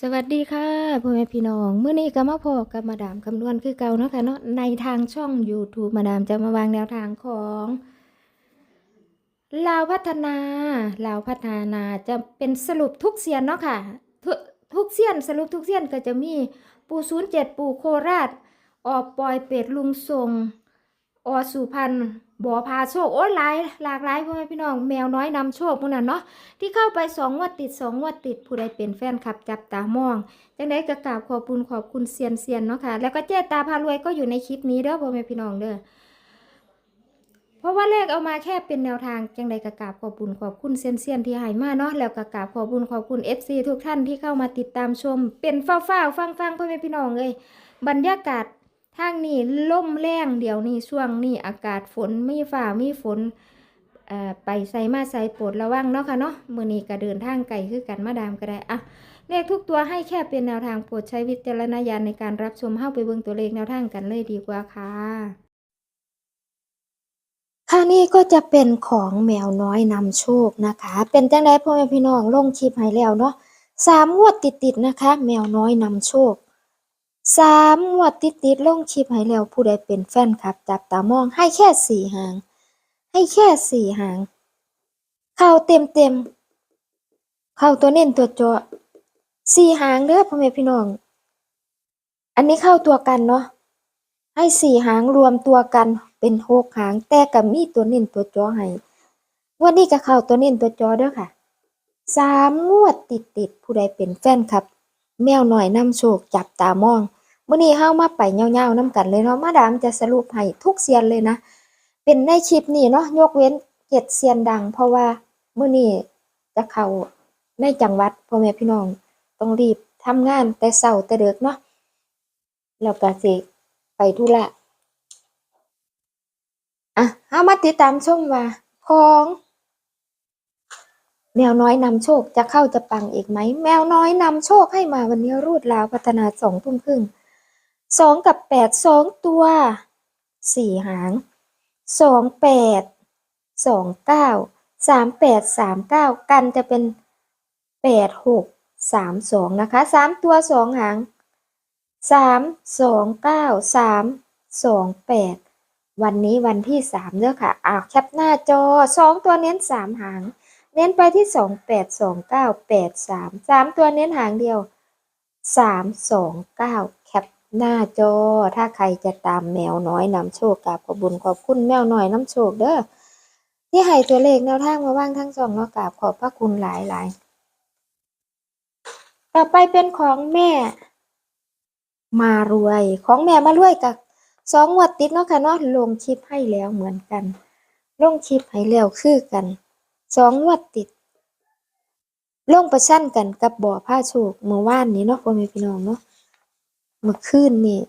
สวัสดีค่ะพ่อแม่พี่น้องเมื่อนี้ก็มาพอกับมาดามคำนวณคือเก่าเนาะค่ะเนาะในทางช่อง YouTube มาดามจะมาวางแนวทางของลาวพัฒนาลาวพัฒนาจะเป็นสรุปทุกเสียนเนาะค่ะทุกทุกเสียนสรุปทุกเสียนก็จะมีปูศูนย์เจ็ดปูโคราช ออกปอยเป็ดลุงทรง อสุพรรณบ่อพาโชคโอ้ยหลายหลากหลายพ่อแม่พี่น้องแมวน้อยนำโชคพวกนั้นเนาะที่เข้าไปสองงวัดติดสองงวัดติดผู้ใดเป็นแฟนคลับจับตามองจังได้กระกราบขอบคุณขอบคุณเซียนเซียนเนาะค่ะ แล้วก็เจ๊ตาพารวยก็อยู่ในคลิปนี้เด้อพ่อแม่พี่น้องเด้อเพราะว่าเลขเอามาแค่เป็นแนวทางจังใดกระกาบขอบคุณขอบคุณเซียนเซียนที่ให้มาเนาะแล้วกระกาบขอบคุณขอบคุณ FC ทุกท่านที่เข้ามาติดตามชม เป็นเฝ้าเฝ้าฟังฟังๆพ่อแม่พี่น้องเลยบรรยากาศ ทางนี้ล่มแรงเดี๋ยวนี้ช่วงนี้อากาศฝนมีฝ่ามีฝนเอ่อไปใส่มาใส่ปรดระวังเนาะค่ะเนาะมือนี้ก็เดินทางไกลคือกันมาดามก็ได้อะเลขทุกตัวให้แค่เป็นแนวทางโปรดใช้วิจารณญาณในการรับชมเข้าไปเบิ่งตัวเลขแนวทางกันเลยดีกว่าค่ะค่ะนี่ก็จะเป็นของแมวน้อยนำโชคนะคะ เป็นจังไดพ่อแม่พี่น้องลงคลิปให้แล้วเนาะสามงวดติดๆนะคะ แมวน้อยนำโชค สามงวดติดๆลงคลิปให้แล้วผู้ใดเป็นแฟนคลับ จับตามองให้แค่สี่หาง ให้แค่สี่หาง เข้าเต็มเต็ม เข้าตัวเน้นตัวเจาะสี่หางเด้อพ่อแม่พี่น้อง อันนี้เข้าตัวกันเนาะให้สี่หางรวมตัวกันเป็นหกหางแต่กับมีตัวเน้นตัวจาะให้วันนี้ก็เข้าตัวเน้นตัวจาะเด้อค่ะสามงวดติดติดๆผู้ใดเป็นแฟนคลับ แมวหน่อยนำโชคจับตามองมื้อนี้เฮามาไปเงาๆนํกันเลยเนาะมาดามจะสรุปให้ทุกเซียนเลยนะ เป็นในคลิปนี้เนาะยกเว้นเจ็ดเซียนดัง เพราะว่ามื้อนี้จะเข้าในจังหวัดพ่อแม่พี่น้องต้องรีบทำงานแต่เช้าแต่เดึกเนาะแล้วก็สิไปธุระอะเอามาติดตามชมว่าของ แมวน้อยนำโชคจะเข้าจะปังอีกไหม แมวน้อยนำโชคให้มาวันนี้รูดลาวพัฒนาสองทุ่มครึ่งสองกับแปดสองตัวสี่หางสองแปดสองเก้าสามแปดสามเก้ากันจะเป็นแปดหกสามสองนะคะสามตัวสองหางสามสองเก้าสามสองแปดวันนี้วันที่สามเด้อค่ะอ่าแคปหน้าจอสองตัวเน้นสามหาง เน้นไปที่สองแปดสองเก้าแปดสามสามตัวเน้นหางเดียวสามสองเก้าแคปหน้าจอ ถ้าใครจะตามแมวน้อยนำโชคกับขอบุญขอบคุณแมวน้อยนำโชคเด้อที่ให้ตัวเลขแนวทางมาว่างทั้งสองเนาะกราบขอบพระคุณหลายหลายต่อไปเป็นของแม่ มารวยของแม่มารวยกับสองงวดติดเนาะค่ะเนาะลงคลิปให้แล้วเหมือนกัน ลงคลิปให้แล้วคือกัน สองงวดติดลงประชันกันกับบ่อผ้าโชคเมื่อวานนี้เนาะพ่อแม่พี่น้องเนาะเมื่อคืนนี่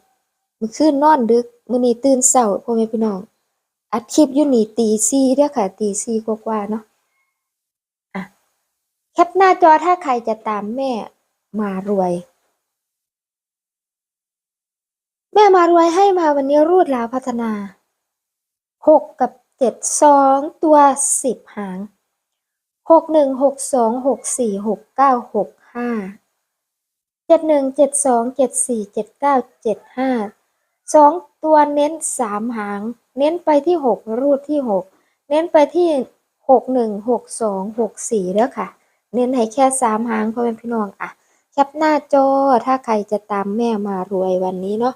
เมื่อคืนนอนดึกมื้อนี้ตื่นเช้าพ่อแม่พี่น้องอัดคลิปอยู่นี่ตีสี่เด้อค่ะตีสี่กว่าๆเนาะอะแคปหน้าจอถ้าใครจะตามแม่มารวย แม่มารวยให้มาวันนี้รูดลาวพัฒนาหกกับเจ็ดสองตัวสิบหาง กหนึ่งหกสองหกสี่หกเก้าหกห้าเจ็ดหนึ่งเจ็ดสองเจ็ดสี่เจ็ดเก้าเจ็ดห้าสองตัวเน้นสามหาง เน้นไปที่หกรูดที่หกเน้นไปที่หกหนึ่งหกสองหกสี่แล้วค่ะ เน้นให้แค่สามหางเพ่อแม่พี่น้องอะแคปหน้าจอถ้าใครจะตามแม่มารวยวันนี้เนาะ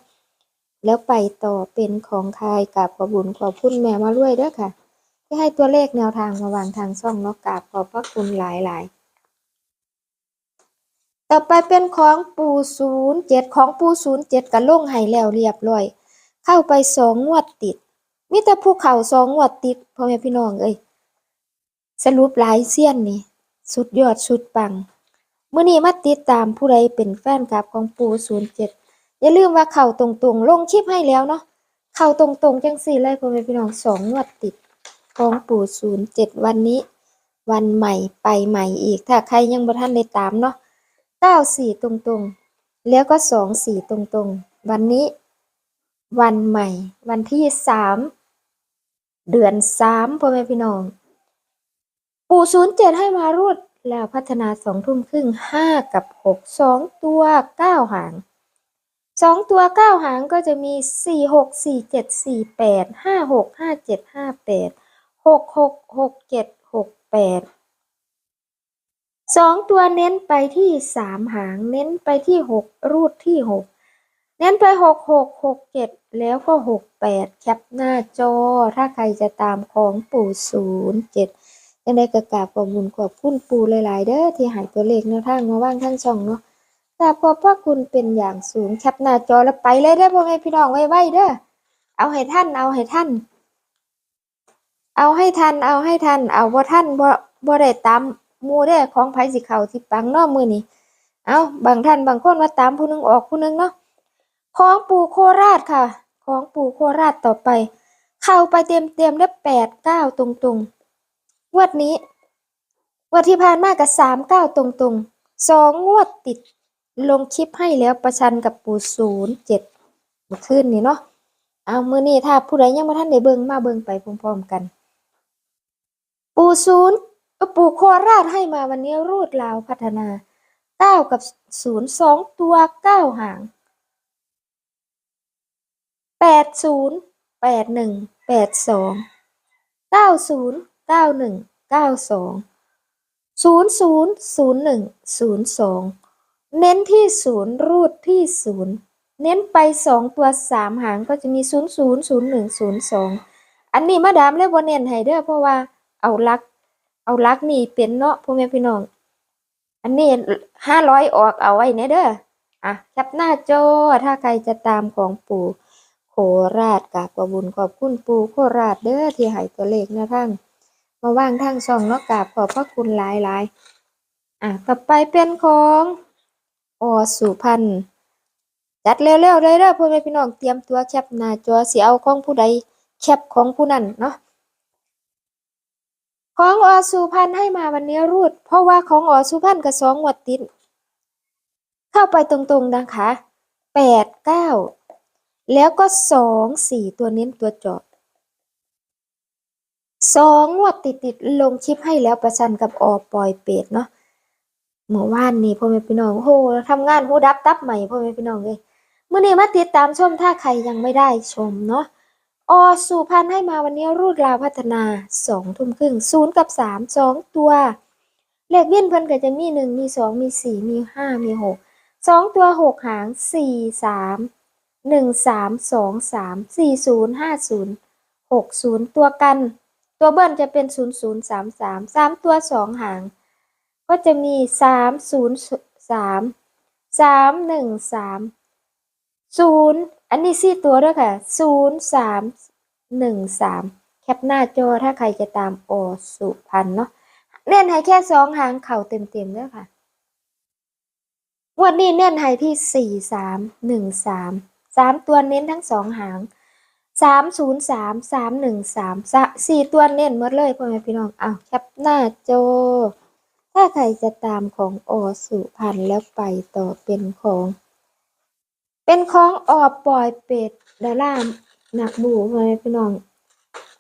แล้วไปต่อเป็นของใครกับขอบุญขอบคุณแม่มารวยเด้อค่ะ ที่ให้ตัวเลขแนวทางมาวางทางช่องเนาะกราบขอบพระคุณหลายหลายๆต่อไปเป็นของปูศูนย์เจ็ดของปูศูนย์เจ็ดกับลงให้แล้วเรียบร้อย เข้าไปสองงวดติดมิแต่ภูเขาสองงวดติดพ่อแม่พี่น้องเอ้ยสรุปหลายเสี้ยนนี่สุดยอดสุดปังเมื่อนี้มาติดตามผู้ใดเป็นแฟนคลับของปูศูนย์เจ็ดอย่าลืมว่าเข่าตรงๆ ลงคลิปให้แล้วเนาะเข่าตรงๆ จังสี่เลยพ่อแม่พี่น้องสองงวดติด ของปู่ศูนย์เจ็ดวันนี้ วันใหม่ไปใหม่อีก ถ้าใครยังบ่ทันได้ตามเนาะเก้าสี่ตรงๆ แล้วก็สองสี่ตรงๆ วันนี้ วันใหม่ วันที่สามเดือนสามพ่อแม่พี่น้อง ปู่ศูนย์เจ็ดให้มารูดแล้วพัฒนาสองทุ่มครึ่งห้ากับหกสองตัวเก้าหางสองตัวเก้าหางก็จะมีสี่หกสี่เจ็ดสี่แปดห้าหกห้าเจ็ดห้าแปด หกหกหกเจ็ดหกแปดสองตัวเน้นไปที่สามหาง เน้นไปที่หกรูดที่หกเน้นไปหกหกหกเจ็ดแล้วก็หกแปดแคปหน้าจอ ถ้าใครจะตามของปู่ศูนย์เจ็ดยังได้กระกาบขอบคุญขอบคุณปูหลาย ๆ เด้อที่หายตัวเลขแนวทางมาว่างทั้งช่องเนาะกราบขอบพระคุณเป็นอย่างสูงแคปหน้าจอแล้วไปเลยเด้อพ่อแม่พี่น้องไว้ๆเด้อเอาให้ท่านเอาให้ท่าน เอาให้ทันเอาให้ทัน เอาบ่ท่านบ่บ่ได้ตามมู่เด้ของไผสิเขาที่ปังนาะมื้อนี้เอาบางท่านบางคนว่าตามผู้นึงออกผู้นึงเนาะของปู่โคราชค่ะ ของปู่โคราชต่อไป เข้าไปเต็มๆได้แปดเก้าตรงๆงวดนี้งวดที่ผ่านมากับสามเก้าตรงๆสองงวดติดลงคลิปให้แล้วประชันกับปู่ศูนย์เจ็ดเมื่อคืนนี้เนาะเอามือนี้ถ้าผู้ใดยังไม่ทันได้เบิ่งมาเบิ่งไปพร้อมๆกัน ปู่ศูนย์ปู่โคราชให้มาวันนี้รูดลาวพัฒนาเก้ากับศูนย์สองตัวเก้าหางแปดศูนย์แปดหนึ่งแปดสองเก้าศูนย์เก้าหนึ่งเก้าสองศูนย์ศูนย์ศูนย์หนึ่งศูนย์สองเน้นที่ศูนย์รูดที่ศูนย์เน้นไปสองตัวสามหางก็จะมีศูนย์ศูนย์ศูนย์หนึ่งศูนย์สองอันนี้มาดามเลยบ่เน้นให้เด้อเพราะว่า เอาลัก เอาลักนี่เป็นเนาะพ่อแม่พี่น้อง อันนี้ห้าร้อยออกเอาไว้เนเด้ออะแคปหน้าจอถ้าใครจะตามของปู่โคราชกราบขอบคุญขอบคุณปู่โคราชเด้อที่ให้ตัวเลขนวทางมาว่างทางช่องเนาะกราบขอบพระคุณหลายหลายอะต่อไปเป็นของอสุพรรณจัดเร็วๆเลยเด้อพ่อแม่พี่น้องเตรียมตัวแคปหน้าจอเสิเอาของผู้ใดแคปของผู้นั้นเนาะ ของอสุพรรณให้มาวันนี้รูด เพราะว่าของอสุพรรณกับสองงวดติดเข้าไปตรงๆนะคะแปดเก้าแล้วก็สองสี่ตัวเน้นตัวจาะสองงวดติดติดลงคลิปให้แล้วประชันกับออปอยเป็ดเนาะเมื่อวานนี้พ่อแม่พี่น้องโหทำงานโหดับตับใหม่พ่อแม่พี่น้องเลยเมื่อนี้มาติดตามชมถ้าใครยังไม่ได้ชมเนาะ อสุพรรณให้มาวันนี้รูดลาวพัฒนาสองทุ่มครึ่งศูนย์กับสามสองตัวเลขเวียนเพิ่นก็จะมีหนึ่งมีสองมีสี่มีห้ามีหกสองตัวหกหางสี่สามหนึ่งสามสองสามสี่ศูนย์ห้าศูนย์หกศูนย์ตัวกัน ตัวเบิ้ลจะเป็นศูนย์ศูนย์สามสามสามตัวสองหาง ก็จะมีสามศูนย์สามสามหนึ่งสามศูนย์ อันนี้สี่ตัวด้วยค่ะศูนย์สามหนึ่งสามแคปหน้าจอถ้าใครจะตามโอสุพันเนาะเล่นให้แค่สองหางเข่าเต็มๆด้วยค่ะวันนี้เน้นให้ที่สี่สามหนึ่งสามสามตัวเน้นทั้งสองหางสามศูนย์สามสามหนึ่งสามสี่ตัวเน้นหมดเลยพ่อแม่พี่น้องเอาแคปหน้าโจอถ้าใครจะตามของโอสุพันแล้วไปต่อเป็นของ เป็นของออปลอยเป็ดดาราหนักบูพ่อแม่พี่น้อง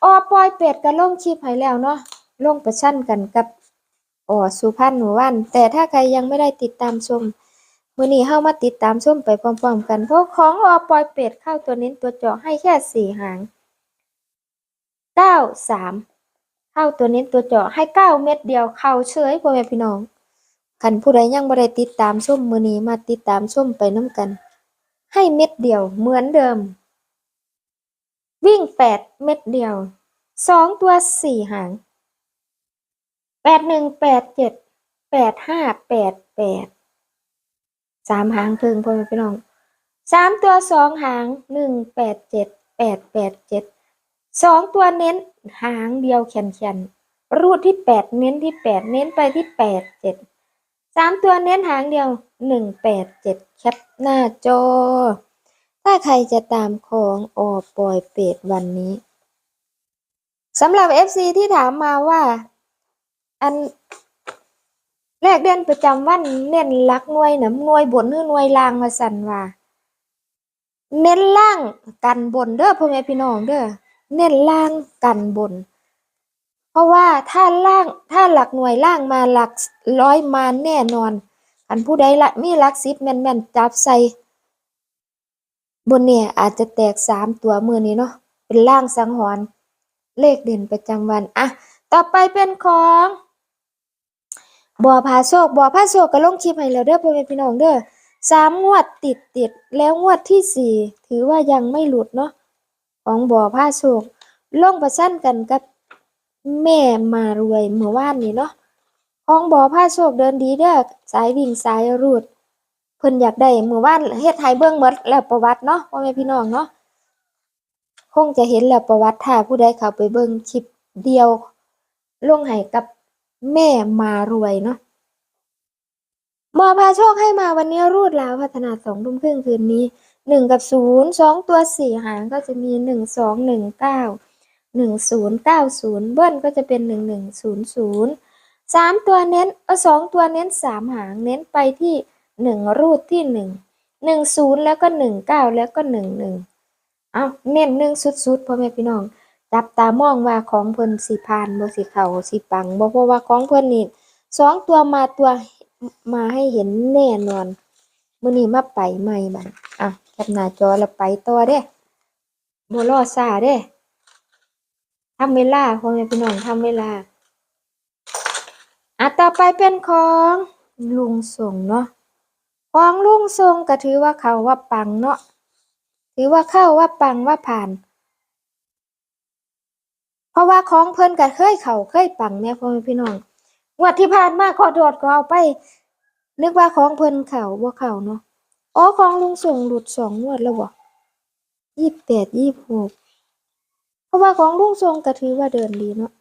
ออปลอยเป็ดก็ลงชิปให้แล้วเนาะลงประชันกันกับออสุพันธ์หมู่วัน แต่ถ้าใครยังไม่ได้ติดตามชมมื่อนี้เฮามาติดตามชมไปพร้อมๆกันเพราะของอปลอยเป็ดเข้าตัวเน้นตัวเจาะให้แค่สี่หางเก้าสามเข้าตัวเน้นตัวเจาะให้เก้าเม็ดเดียวเข้าเฉยพ่อแม่พี่น้องคันผู้ใดยังบ่ได้ติดตามชมมือนี้มาติดตามชมไปน้ำกัน ให้เม็ดเดียวเหมือนเดิม วิ่งแปดเม็ดเดียวสองตัวสี่หางแปดหนึ่งแปดเจ็ดแปดห้าแปดแปดสามหางครึ่งพ่อแม่พี่น้องสามตัวสองหางหนึ่งแปดเจ็ดแปดแปดเจ็ดสองตัวเน้นหางเดียวแขนแขนรูดที่แปดเน้นที่แปดเน้นไปที่แปดเจ็ด สามตัวเน้นหางเดียวหนึ่งแปดเจ็ดแคปหน้าจอ ถ้าใครจะตามของออปอยเป็ดวันนี้สำหรับ FC ที่ถามมาว่า อันแรกเดือนประจำวันเน้นลักหน่วยนะหน่วยบนหรือหน่วยล่างว่าสั่นว่า เน้นล่างกันบนเด้อพ่อแม่พี่น้องเด้อเน้นล่างกันบน ราะว่าถ้าล่างถ้าหลักหน่วยล่างมาหลักร้อยมาแน่นอน อันผู้ใดละมีหลักสิบแม่นๆจับใส่บนเนี่ยอาจจะแตกสามตัวมือนี้เนาะเป็นล่างสังหรณ์เลขเด่นประจำวันอะต่อไปเป็นของบัวพาโชคบัวพาโชคก็ลงคลิปให้แล้วเด้อพ่อแม่พี่น้องเด้อสามงวดติดติดแล้วงวดที่สี่ถือว่ายังไม่หลุดเนาะของบัวพาโชคลงประชันกันกับ แม่มารวยเมื่อวานนี้เนาะของบัวพาโชคเดินดีเด้อสายวิ่งสายรูดเพิ่นอยากได้เมื้อวานเฮ็ดให้เบิ่งหมดแล้วประวัติเนาะพ่อแม่พี่น้องเนาะคงจะเห็นแล้วประวัติถ้าผู้ใดเข้าไปเบิ่งคลิปเดียวลงให้กับแม่มารวยเนาะมอพาโชคให้มาวันนี้รูดแล้วพัฒนาสองทุ่มครึ่งคืนนี้หนึ่งกับศูนย์สองตัวสี่หางก็จะมีหนึ่งสองหนึ่งเก้า หนึ่งศูนย์เก้าศูนย์เบิ้ลก็จะเป็นหนึ่งหนึ่งศูนย์ศูนย์สามตัวเน้นเออสองตัวเน้นสามหางเน้นไปที่หนึ่งรูดที่หนึ่งหนึ่งศูนย์แล้วก็หนึ่งเก้าแล้วก็หนึ่งหนึ่งเอาเน้นหนึ่งสุดๆพ่อแม่พี่น้องจับตามองว่าของเพิ่นสิพานบ่สิเข้าสิปังบ่เพราะว่าของเพิ่นนี่สองตัวมาตัวมาให้เห็นแน่นอนมื้อนี้มาไปใหม่บัดอะแคปหน้าจอแล้วไปต่อเด้บ่รอช้าเด้ ทำเวลาพ่อแม่พี่น้องทำเวลาอะต่อไปเป็นของลุงส่งเนาะของลุงทรงก็ถือว่าเขาว่าปังเนาะถือว่าเข้าว่าปังว่าผ่าน เพราะว่าของเพิ่อนก็เคยเขาเคยปังแม่พ่อแม่พี่น้องงวดที่ผ่านมาขอโทษก็เอาไป นึกว่าของเพิ่อนเขาบ่เขาเนาะอ๋อของลุงส่งหลุดสองงวดแล้วบ่ยี่สิบแปดยี่สิบหก เพราะว่าของลุงทรงก็ถือว่าเดินดีเนาะ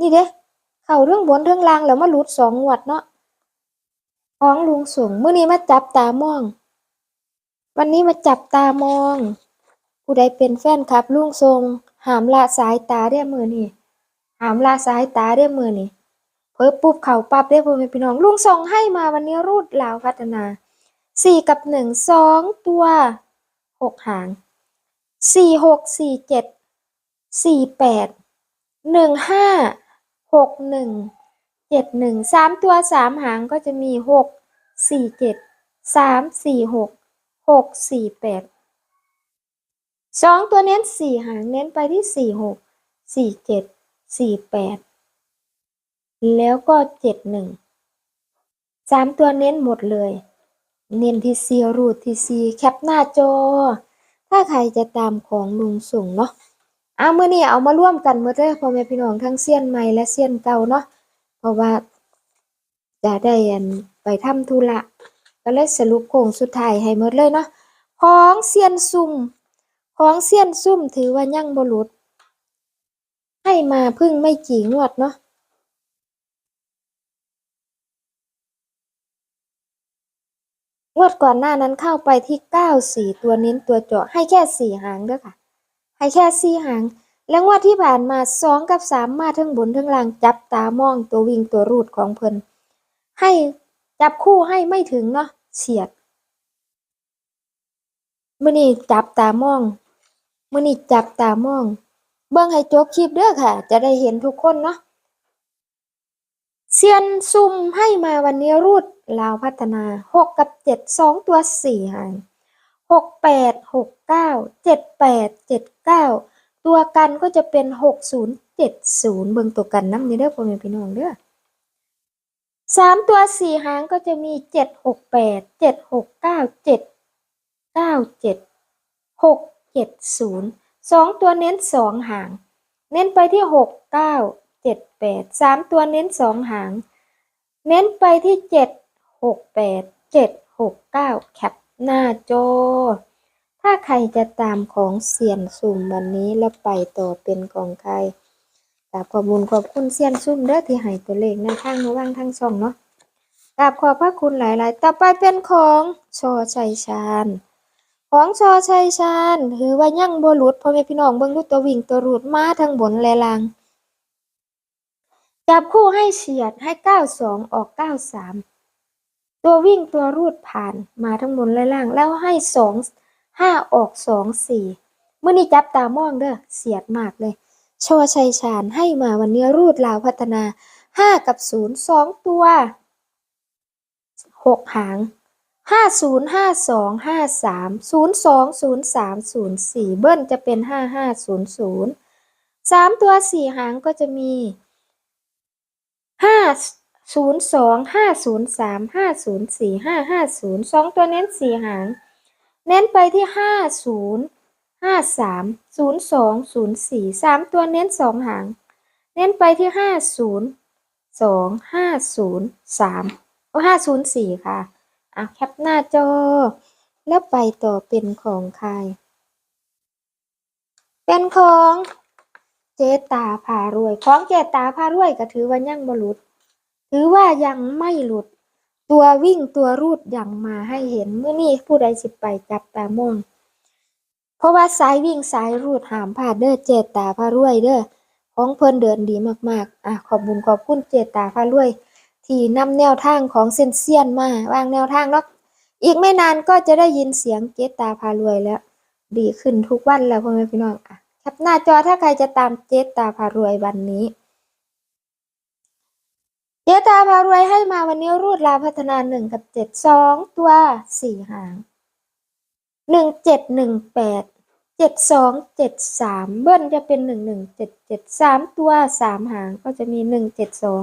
นี่เด้เข้าเรื่องบนเรื่องล่างแล้วมาหลุดสองงวดเนาะของลุงส่งมื้อนี้มาจับตามอง วันนี้มาจับตามอง ผู้ใดเป็นแฟนคลับลุงทรงหามละสายตาได้อมือนี่หามละสายตาได้อมือนี่เพิ่ปุ๊บเข่าปั๊บได้อพ่อแม่พี่น้องลุงทรงให้มาวันนี้รูดลาวพัฒนาสี่กับหนึ่งสองตัวหกหางสี่หกสี่เจ็ด สี่แปดหนึ่งห้าหกหนึ่งเจ็ดหนึ่งสามตัวสามหางก็จะมีหกสี่เจ็ดสามสี่หกหกสี่แปดสองตัวเน้นสี่หางเน้นไปที่สี่หกสี่เจ็ดสี่แปดแล้วก็เจ็ดหนึ่งสามตัวเน้นหมดเลย เน้นที่ซีรูดที่ซีแคปหน้าจอ ถ้าใครจะตามของลุงส่งเนาะ เอาเมื่อนี้เอามาร่วมกันเมื่อเด้อพ่อแม่พี่น้องทั้งเซียนใหม่และเซียนเก่าเนาะเพราะว่าจะได้ไปทำธุระก็เลยสรุปโค้งสุดท้ายให้หมดเลยเนาะของเซียนซุ่มของเซียนซุ่มถือว่ายั่งบ่หลุดให้มาพึ่งไม่กี่งวดเนาะงวดก่อนหน้านั้นเข้าไปที่เก้าสี่ตัวเน้นตัวเจาะให้แค่สี่หางเด้อค่ะ ให้แค่สี่หาง แล้วงวดที่ผ่านมาสองกับสามมาทั้งบนทั้งล่างจับตามองตัววิ่งตัวรูดของเพิ่นให้จับคู่ให้ไม่ถึงเนาะเฉียดมื้อนี้จับตามองมื้อนี้จับตามอง เบิ่งให้จบคลิปเด้อค่ะ จะได้เห็นทุกคนเนาะเซียนซุ่มให้มาวันนี้รูดลาวพัฒนาหกกับเจ็ดสองตัวสี่หาง หกแปดหกเก้าเจ็ดแปดเจ็ดเก้าตัวกันก็จะเป็นหกศูนย์เจ็ดศูนย์เบิ่งตัวกันน้ำนี้เด้อพ่อแม่พี่น้องเด้อสามตัวสี่หางก็จะมีเจ็ดหกแปดเจ็ดหกเก้าเจ็ดเก้าเจ็ดหกเจ็ดศูนย์สองตัวเน้นสองหาง เน้นไปที่หกเก้าเจ็ดแปดสามตัวเน้นสองหาง เน้นไปที่เจ็ดหกแปดเจ็ดหกเก้าแคป หน้าจอ ถ้าใครจะตามของเซียนซุ่มวันนี้แล้วไปต่อเป็นของใครกราบขอบคุญขอบคุณเซียนซุ่มเด้อที่ให้ตัวเลขในทางระว่างทางช่องเนาะกราบขอบพระคุณหลาย ๆ ต่อไปเป็นของชอชัยชาญของชอชัยชาญถือว่ายังบ่หลุดพ่อแม่พี่น้องเบิ่งดูตัววิ่งตัวรูดมาทั้งบนและล่างจับคู่ให้เฉียดให้ 92 ออก 93 ตัววิ่งตัวรูดผ่านมาทั้งบนและล่าง แล้วให้2 5ออก2 4มื่อนี้จับตามองเด้อเสียดมากเลยชอชัยชาญให้มาวันนี้รูดลาวพัฒนาห้ากับศูนย์สองตัวหกหางห้าศูนย์ห้าสองห้าสามศูนย์สองศูนย์สามศูนย์สี่เบิ้ลจะเป็นห้าห้าศูนย์ศูนย์สามตัวสี่หางก็จะมีห้า ศูนย์สองห้าศูนย์สามห้าศูนย์สี่ห้าห้าศูนย์สองตัวเน้นสี่หาง เน้นไปที่ห้าศูนย์ห้าสามศูนย์สองศูนย์สี่สามตัวเน้นสองหาง เน้นไปที่ห้าศูนย์สองห้าศูนย์สามโอ้ห้าศูนย์สี่ค่ะอะแคปหน้าจอ แล้วไปต่อเป็นของใคร เป็นของเจตาพารวย ของเจตาพารวยก็ถือว่ายังบหลุด ถือว่ายังไม่หลุด ตัววิ่งตัวรูดยังมาให้เห็นเมื่อนี้ผู้ใดสิไปจับตามองเพราะว่าสายวิ่งสายรูดหามพลาเด้อเจตาพารวยเด้อของเพิ่นเดินดีมากๆอะขอบบุญขอบคุณเจตาพารวย ที่นำแนวทางของเซนเซียนมาวางแนวทางเนาะอีกไม่นานก็จะได้ยินเสียงเจตาพารวยแล้ว ดีขึ้นทุกวันแล้วพ่อแม่พี่น้องอะแคปหน้าจอถ้าใครจะตามเจตาพารวยวันนี้ เจตาพารวยให้มาวันนี้รูดลาพัฒนาหนึ่งกับเจ็ดสองตัวสี่หางหนึ่งเจ็ดหนึ่งแปดเจ็ดสองเจ็ดสามเบิ้ลจะเป็นหนึ่งหนึ่งเจ็ดเจ็ดสามตัวสามหางก็จะมีหนึ่งเจ็ดสอง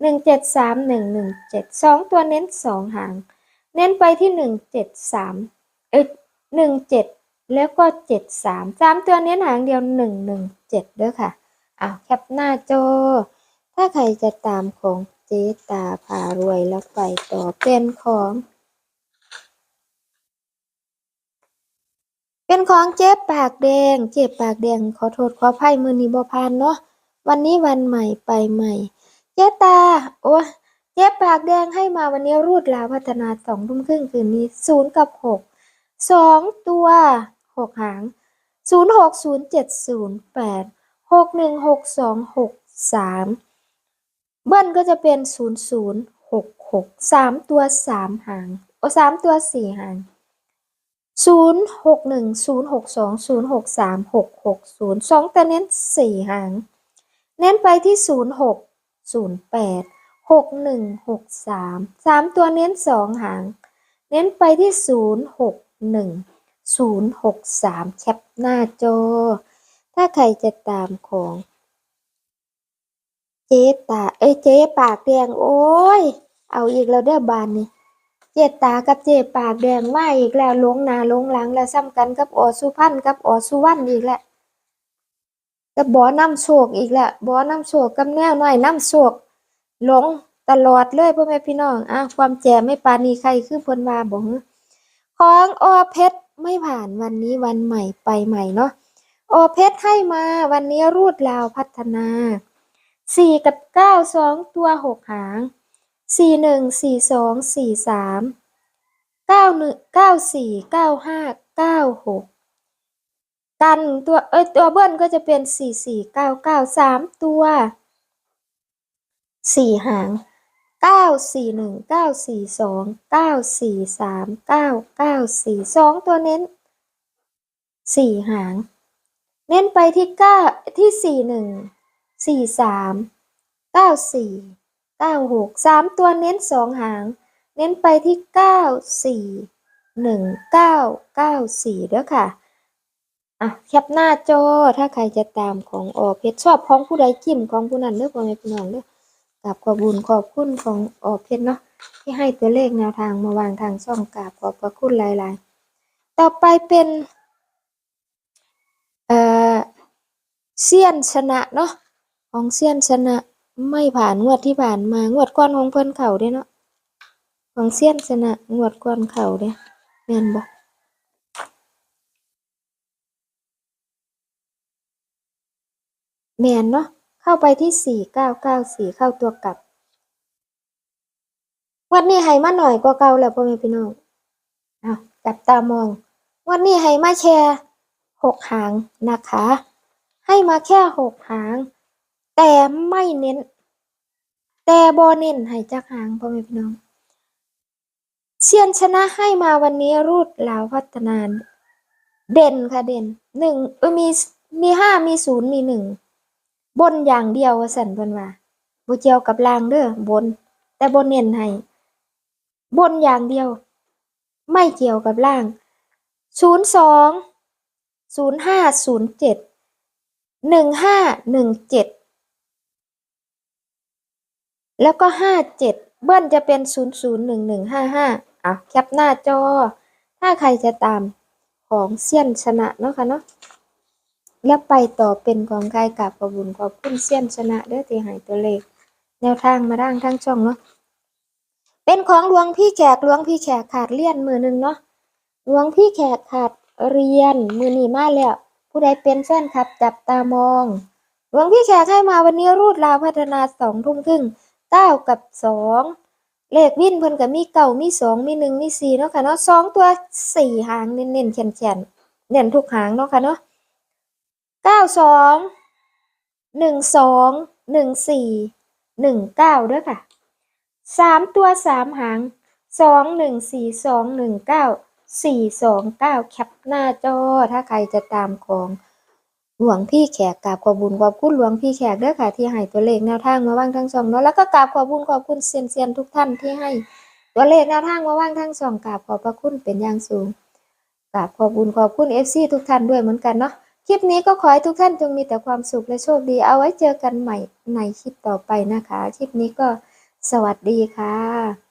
หนึ่งเจ็ดสามหนึ่งหนึ่งเจ็ดสองตัวเน้นสองหาง เน้นไปที่หนึ่งเจ็ดสามเอ้ยหนึ่งเจ็ดแล้วก็เจ็ดสามสามตัวเน้นหางเดียวหนึ่งหนึ่งเจ็ดเด้อค่ะอ้าวแคปหน้าจอถ้าใครจะตามของเจ๊ตาพารวยแล้วไปต่อเป็นของ เป็นของเจ๊ปากแดง เจ๊ปากแดงขอโทษขออภัยมือนี้บ่พานเนาะวันนี้วันใหม่ไปใหม่ เจ๊ตา โอ้เจ๊ปากแดงให้มาวันนี้รูดลาวพัฒนาสองทุ่มครึ่งคืนนี้ศูนย์กับหกสองตัวหกหางศูนย์หกศูนย์เจ็ดศูนย์แปดหกหนึ่งหกสองหกสาม เบิ้ลก็จะเป็นศูนย์ศูนย์หกหกสามตัวสามหาง โอ้สามตัวสี่หางศูนย์หกหนึ่งศูนย์หกสองศูนย์หกสามหกหกศูนย์สองแต่เน้นสี่หาง เน้นไปที่ศูนย์หกศูนย์แปดหกหนึ่งหกสามสามตัวเน้นสองหาง เน้นไปที่ศูนย์หกหนึ่งศูนย์หกสามแคปหน้าจอ ถ้าใครจะตามของ เจ๊ตา เอ้ยเจ๊ปากแดงโอ้ย เอาอีกแล้วเด้อบานนี่เจ๊ตากับเจ๊ปากแดงมาอีกแล้วลงหนาลงหลังแล้วซ้ำกันกับอสุพันกับอสุวรรณอีกแล้วกับบ่อน้ำโชคอีกแล้วบ่อน้ำโชคกับแนวน้อยน้ำโชคหลงตลอดเลยพ่อแม่พี่น้องอะความแจ่ไม่ปานีใครคือพิ่นว่าบ่ฮึของอเพชรไม่ผ่านวันนี้วันใหม่ไปใหม่เนาะอเพชรให้มาวันนี้รูดลาวพัฒนา สี่กับเก้าสองตัวหกหางสี่หนึ่งสี่สองสี่สามเก้าหนึ่งเก้าสี่เก้าห้าเก้าหกกันตัวเอ้ยตัวเบิ้ลก็จะเป็นสี่สี่เก้าเก้าสามตัวสี่หางเก้าสี่หนึ่งเก้าสี่สองเก้าสี่สามเก้าเก้าสี่สองตัวเน้นสี่หาง เน้นไปที่เก้าที่สี่หนึ่ง สี่สามเก้าสี่เก้าหกสามตัวเน้นสองหาง เน้นไปที่เก้าสี่หนึ่งเก้าเก้าสี่เด้อค่ะอะแคปหน้าจอถ้าใครจะตามของออเพชรชอบของผู้ใดจิ้มของผู้นั้นเด้อพ่อแม่พี่น้องเด้อกับขอบุญขอบคุณของออเพชรเนาะที่ให้ตัวเลขแนวทางมาวางทางช่องกราบขอบพระคุณหลายๆ ต่อไปเป็นเอ่อเซียนชนะเนาะ ของเซียนชนะไม่ผ่านงวดที่ผ่านมางวดก้อนของเพิ่นเข่าเด้เนาะของเซียนชนะงวดก้อนเข่าเด้แม่นบ่แม่นเนาะเข้าไปที่สี่เก้าเก้าสี่เข้าตัวกลับงวันนี้ให้มาหน่อยกว่าเก่าแล้วพ่อแม่พี่น้องอ้าวจับตามองงวันนี้ให้มาแชร์หกหางนะคะ ให้มาแค่หกหาง แต่ไม่เน้น แต่บอเน้นให้จักหางพ่อแม่พี่น้อง เชียนชนะให้มาวันนี้รูดแล้วพัฒนา เด่นค่ะเด่นหนึ่งมีมีห้ามีศูนย์มีหนึ่งบนอย่างเดียวสันเพิ่นว่าบ่เกี่ยวกับลางเด้อบน แต่บนเน้นให้บนอย่างเดียว ไม่เกี่ยวกับล่างห้าหนึ่งเจ็ด แล้วก็ห้าเจ็ดเบิ้ลจะเป็นศูนย์ศูนย์หนึ่งหนึ่งห้าห้าอะแคปหน้าจอ ถ้าใครจะตามของเซียนชนะเนาะค่ะเนาะแล้วไปต่อเป็นของใครกับขอบคุญขอบคุณเซียนชนะเด้อที่ให้ตัวเลข แนวทางมาร่างทั้งช่องเนาะเป็นของหลวงพี่แขกหลวงพี่แขกขาดเรียนมือหนึ่งเนาะหลวงพี่แขกขาดเรียนมือหนีมาแล้ว ผู้ใดเป็นแฟนคลับจับตามอง หลวงพี่แขกให้มาวันนี้รูดลาวพัฒนาสองทุ่มครึ่ง เก้ากับสองเลขวิ่นเพิ่นกับมีเก่ามีสองมีหนึ่งมีสี่เนาะค่ะเนาะสองตัวสี่หางเน้นๆแข็งๆเน้นทุกหางเนาะค่ะเนาะเก้าสองหนึ่งสองหนึ่งสี่หนึ่งเก้าด้วยค่ะสามตัวสามหางสองหนึ่งสี่สองหนึ่งเก้าสี่สองเก้าแคปหน้าจอถ้าใครจะตามของ หลวงพี่แขกกราบขอบบุญขอบคุณหลวงพี่แขกเด้อค่ะ ที่ให้ตัวเลขแนวทางมาว่างทั้งสองเนาะแล้วก็กราบขอบบุญขอบคุณเซียนเซียนทุกท่านที่ให้ ตัวเลขแนวทางมาว่างทั้งสองกราบขอบพระคุณเป็นอย่างสูงกราบขอบบุญขอบคุณเอฟซีทุกท่านด้วยเหมือนกันเนาะคลิปนี้ก็ขอให้ทุกท่านจงมีแต่ความสุขและโชคดีเอาไว้เจอกันใหม่ในคลิปต่อไปนะคะ คลิปนี้ก็สวัสดีค่ะ